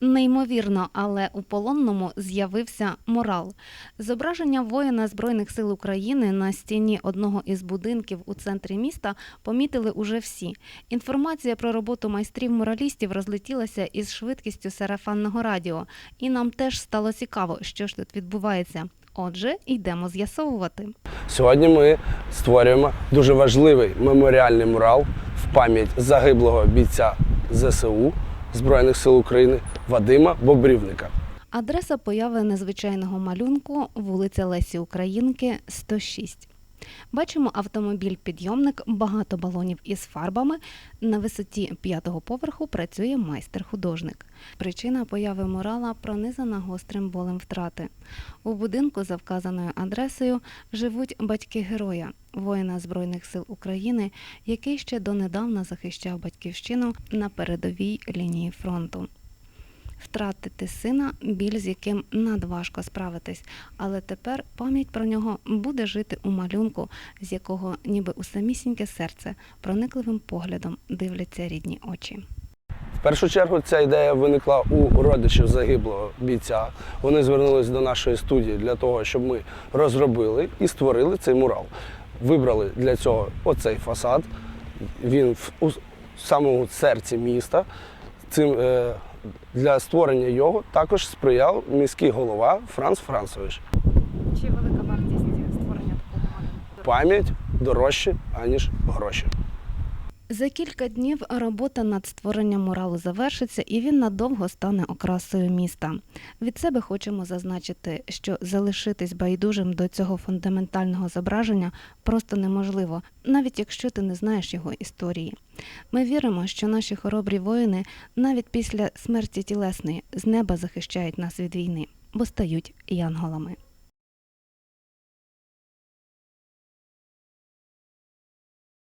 Неймовірно, але у полонному з'явився морал. Зображення воїна Збройних сил України на стіні одного із будинків у центрі міста помітили уже всі. Інформація про роботу майстрів-моралістів розлетілася із швидкістю сарафанного радіо, і нам теж стало цікаво, що ж тут відбувається. Отже, йдемо з'ясовувати. Сьогодні ми створюємо дуже важливий меморіальний мурал в пам'ять загиблого бійця ЗСУ Збройних сил України Вадима Бобрівника. Адреса появи незвичайного малюнку вулиця Лесі Українки, 106. Бачимо автомобіль-підйомник, багато балонів із фарбами. На висоті п'ятого поверху працює майстер-художник. Причина появи мурала пронизана гострим болем втрати. У будинку за вказаною адресою живуть батьки героя, воїна Збройних сил України, який ще донедавна захищав батьківщину на передовій лінії фронту. Втратити сина, біль з яким надважко справитись, але тепер пам'ять про нього буде жити у малюнку, з якого ніби у самісіньке серце проникливим поглядом дивляться рідні очі. В першу чергу ця ідея виникла у родичів загиблого бійця. Вони звернулись до нашої студії для того, щоб ми розробили і створили цей мурал. Вибрали для цього оцей фасад. Він в самому серці міста. Цим е, для створення його також сприяв міський голова Франц Францович. Чи велика вартість створення такого? Пам'ять дорожче, аніж гроші. За кілька днів робота над створенням муралу завершиться, і він надовго стане окрасою міста. Від себе хочемо зазначити, що залишитись байдужим до цього фундаментального зображення просто неможливо, навіть якщо ти не знаєш його історії. Ми віримо, що наші хоробрі воїни навіть після смерті тілесної з неба захищають нас від війни, бо стають янголами.